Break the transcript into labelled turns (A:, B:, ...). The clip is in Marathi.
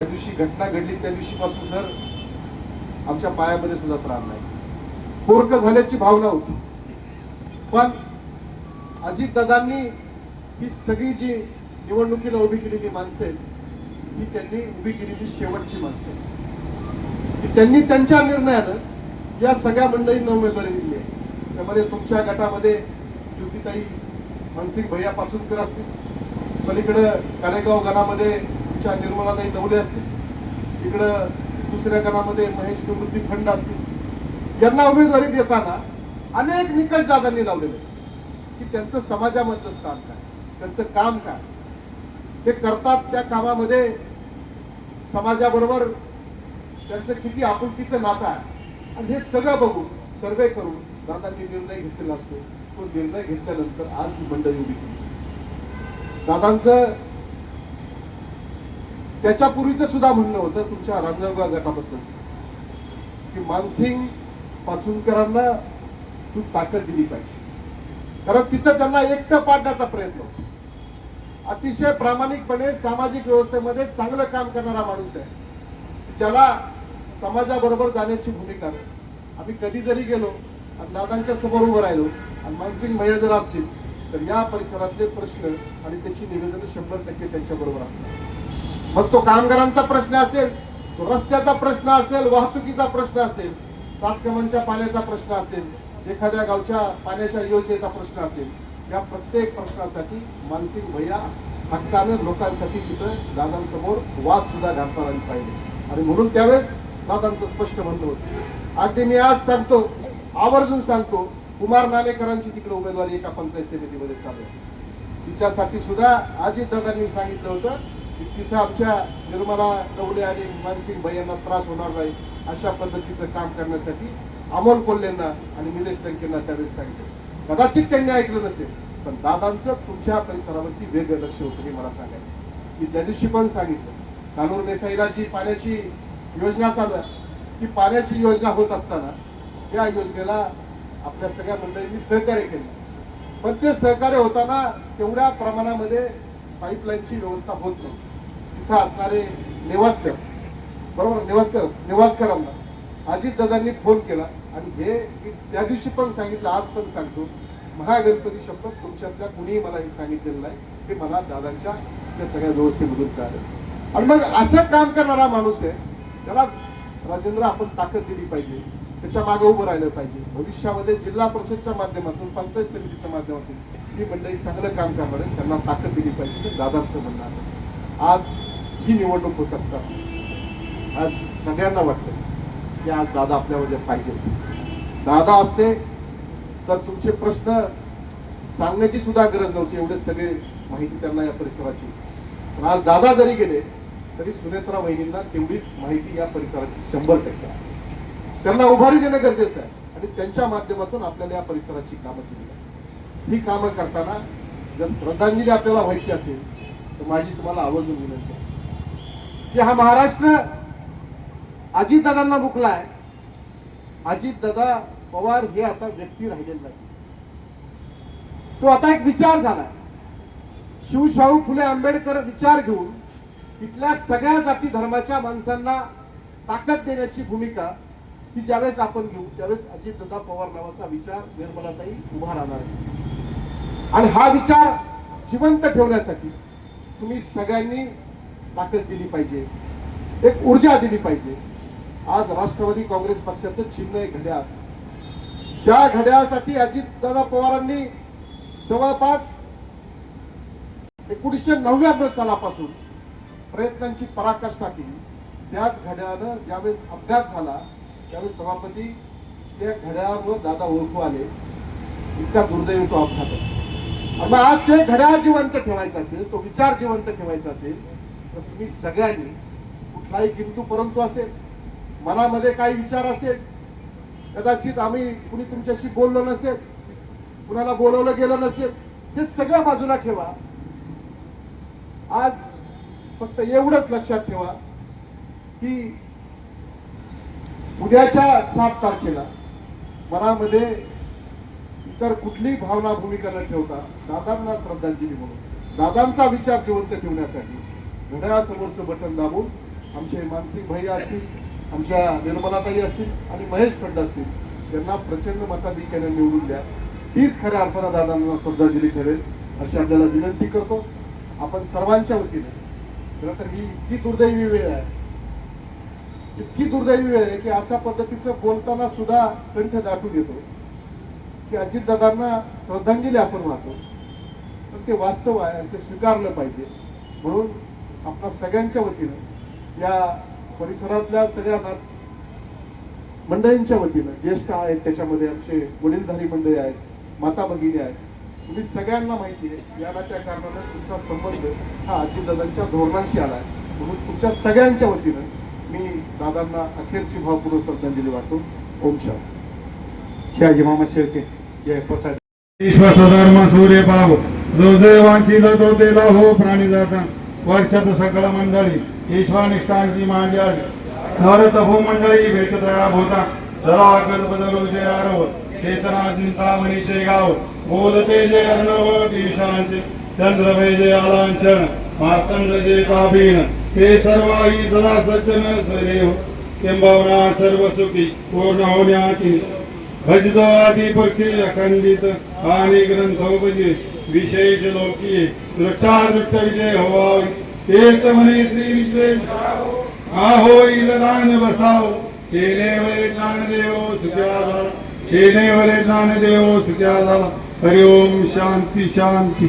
A: त्या दिवशी घटना घडली त्या दिवशीपासून सर आमच्या पायामध्ये सुद्धा प्राण नाही. पोरक झाल्याची भावना होती. पण अजित दादांनी ही सगळी जी निवडणुकीला उभी केलेली माणसे ही त्यांनी उभी केलेली शेवटची माणसे त्यांनी त्यांच्या निर्णयानं या सगळ्या मंडळींना उमेदवारी दिली आहे. त्यामध्ये तुमच्या गटामध्ये ज्योतिताई मनसिंग भैया पासूनकर असतील. पलीकडं कारेगाव गणामध्ये तुमच्या निर्मलाताई दवले असतील. इकडं दुसऱ्या गणामध्ये महेश निवृत्ती फंड असतील. यांना उमेदवारी देताना अनेक निकष दादांनी लावलेले की त्यांचं समाजामधलं स्थान काय? त्यांचं काम काय? ते करतात त्या कामामध्ये समाजाबरोबर त्यांचं किती आपुलकीचं नातं आहे. आणि हे सगळं बघून सर्वे करून दादांनी निर्णय घेतलेला असतो. तो निर्णय घेतल्यानंतर आज ही मंडळी उभी केली. दादांचं त्याच्यापूर्वीचं सुद्धा म्हणणं होतं तुमच्या रांजणगाव गटाबद्दलचं की मानसिंग पासूनकरांना तू ताकद दिली पाहिजे. कारण तिथं त्यांना एकटं पाडण्याचा प्रयत्न होता. अतिशय प्रामाणिकपणे सामाजिक व्यवस्थेमध्ये चांगलं काम करणारा माणूस आहे. ज्याला समाजाबरोबर जाण्याची भूमिका असते. आम्ही कधी जरी गेलो आणि दादांच्या समोर उभं राहिलो आणि मानसिंग भैया जर असतील तर या परिसरातले प्रश्न आणि त्याची निवेदन शंभर टक्के त्यांच्याबरोबर असतात मग तो कामगारांचा प्रश्न असेल तो रस्त्याचा प्रश्न असेल वाहतुकीचा प्रश्न असेल सातकमांच्या पाण्याचा प्रश्न असेल एखाद्या गावच्या पाण्याच्या योजनेचा प्रश्न असेल या प्रत्येक प्रश्नासाठी मानसिक भैया हक्कानं लोकांसाठी तिथं दादांसमोर वाद सुद्धा घालता आली पाहिजे. आणि म्हणून त्यावेळेस दादांचं स्पष्ट म्हणणं होतं. अगदी मी आज सांगतो आवर्जून सांगतो कुमार नालेकरांची तिकडे उमेदवारी एका पंचायत समितीमध्ये चालू आहे. तिच्यासाठी सुद्धा अजित दादांनी सांगितलं होतं तिथं आमच्या निर्मला डवले आणि मानसिंग भैयांना त्रास होणार नाही अशा पद्धतीचं काम करण्यासाठी अमोल कोल्हेंना आणि निलेश टंकेंना त्यावेळेस सांगितलं. कदाचित त्यांनी ऐकलं नसेल पण दादांचं तुमच्या परिसरावरती वेगळं लक्ष होतं हे मला सांगायचं मी त्या दिवशी पण सांगितलं कानूर देसाईला जी पाण्याची योजना चालू ती पाण्याची योजना होत असताना या योजनेला आपल्या सगळ्या मंडळींनी सहकार्य केलं. पण ते सहकार्य होताना तेवढ्या प्रमाणामध्ये पाईपलाईनची व्यवस्था होत नव्हती. इथं असणारे निवासकर बरोबर? निवासकर निवासकरांना अजित दादांनी फोन केला. आणि हे मी त्या दिवशी पण सांगितलं आज पण सांगतो. महागणपती शपथ तुमच्यातल्या कुणीही मला हे सांगितलेलं नाही. ते मला दादांच्या त्या सगळ्या व्यवस्थेमधून कळालं. आणि मग असं काम करणारा माणूस आहे त्याला राजेंद्र आपण ताकद दिली पाहिजे. त्याच्यामागे उभं राहिलं पाहिजे. भविष्यामध्ये जिल्हा परिषदच्या माध्यमातून पंचायत समितीच्या माध्यमातून ही मंडळी चांगलं काम करणार आहे त्यांना ताकद दिली पाहिजे ते दादांचं म्हणणं आज ही निवडणूक होत असतात. आज सगळ्यांना वाटतं की आज दादा आपल्यामध्ये पाहिजे. दादा असते तर तुमचे प्रश्न सांगण्याची सुद्धा गरज नव्हती एवढे सगळे माहिती त्यांना या परिसराची. पण आज दादा जरी गेले तरी सुनेत्रा वहिनींना तेवढीच माहिती या परिसराची शंभर टक्के आहे. त्यांना उभारी देणं गरजेचं आहे आणि त्यांच्या माध्यमातून आपल्याला या परिसराची कामं केली आहे ही कामं करताना जर श्रद्धांजली आपल्याला व्हायची असेल तर माझी तुम्हाला आवर्जून विनंती आहे. की हा महाराष्ट्र अजितदादांना मुकलाय अजितदादा पवार हे आता व्यक्ती राहिलेले नाही तो आता एक विचार झालाय. शिवशाहू फुले आंबेडकर विचार घेऊन तिथल्या सगळ्या जाती धर्माच्या माणसांना ताकद देण्याची भूमिका ती ज्यावेळेस आपण घेऊ त्यावेळेस अजितदादा पवार नावाचा विचार निर्मलाताई उभा राहणार आहे. आणि हा विचार जिवंत ठेवण्यासाठी तुम्ही सगळ्यांनी ताकद दिली पाहिजे. एक ऊर्जा दिली पाहिजे. आज राष्ट्रवादी काँग्रेस पक्षाचं चिन्ह आहे घड्याळ. ज्या घड्याळासाठी अजितदादा पवारांनी जवळपास एकोणीसशे नव्याण्णव सालापासून प्रयत्नांची पराकाष्ठा केली. त्याच घड्याळानं ज्यावेळेस अपघात झाला त्यावेळेस सभापती त्या घड्याळावर दादा ओळखू आले. इतका दुर्दैवी तो अपघात आहे मग आज ते घड्याळ जिवंत ठेवायचं असेल तो विचार जिवंत ठेवायचा असेल तर तुम्ही सगळ्यांनी कुठलाही किंतू परंतु असेल मनामध्ये काही विचार असेल कदाचित आम्ही कुणी तुमच्याशी बोललो नसेल कुणाला बोलवलं गेलं नसेल हे सगळं बाजूला ठेवा. आज फक्त एवढंच लक्षात ठेवा की उद्याच्या सात तारखेला मनामध्ये इतर कुठलीही भावना भूमिका न ठेवता दादांना श्रद्धांजली म्हणून दादांचा विचार जिवंत ठेवण्यासाठी घड्याळासमोरचं बटन दाबून आमचे मानसिक भाई असतील आमच्या निर्मलाताई असतील आणि महेश खंड असतील त्यांना प्रचंड मताधिक्याने निवडून द्या. हीच खऱ्या अर्थानं दादांना श्रद्धांजली ठरेल अशी आपल्याला विनंती करतो. आपण सर्वांच्या वतीने खरं तर ही इतकी दुर्दैवी वेळ आहे. इतकी दुर्दैवी वेळ आहे की अशा पद्धतीचं बोलताना सुद्धा कंठ दाटून येतो. की अजितदादांना श्रद्धांजली आपण वाहतो. पण ते वास्तव आहे आणि ते स्वीकारलं पाहिजे. म्हणून आपल्या सगळ्यांच्या वतीनं या परिसरातल्या सगळ्या नात मंडळींच्या वतीनं ज्येष्ठ आहेत त्याच्यामध्ये आमचे वडीलधारी मंडळी आहेत माता भगिनी आहेत तुम्ही सगळ्यांना माहिती आहे या ना त्या कारणानं तुमचा संबंध हा अजितदादांच्या धोरणांशी आला आहे. म्हणून तुमच्या सगळ्यांच्या वतीनं मी दादांना अखेरची भावपूर्ण श्रद्धांजली वाटतो. ओम शांती.
B: शहाजी मामा शेळके जय प्रसाद.
C: विश्वासधर्म सूर्य पाव जो देवांशील तो तेला हो प्राणी जाता. वर्षात सकळ मंडळी ईश्वनिष्ठांची मांडळी नवरत भूमंडळी भेटतया भूता जरा गत बदलू जे आरव चेतना चिंतामणीचे गाव. बोलते जे अर्णव ईशांचे चंद्र जे आलांचन मार्तंड जे काबीन ते सर्वाही सदा सज्जन सरेव किंबवना सर्व सुखी पूर्ण होण्याची भजतो आदी पक्षी अखंडित आणि ग्रंथोपजे विशेष लोकी दृष्टादृष्ट विजय होवावी एक म्हणे श्री विश्वेश आहो दान बसाव केले वरे ज्ञान देव सुख्या झाला केले वरे ज्ञान देव सुख्या झाला हरिओम शांती शांती।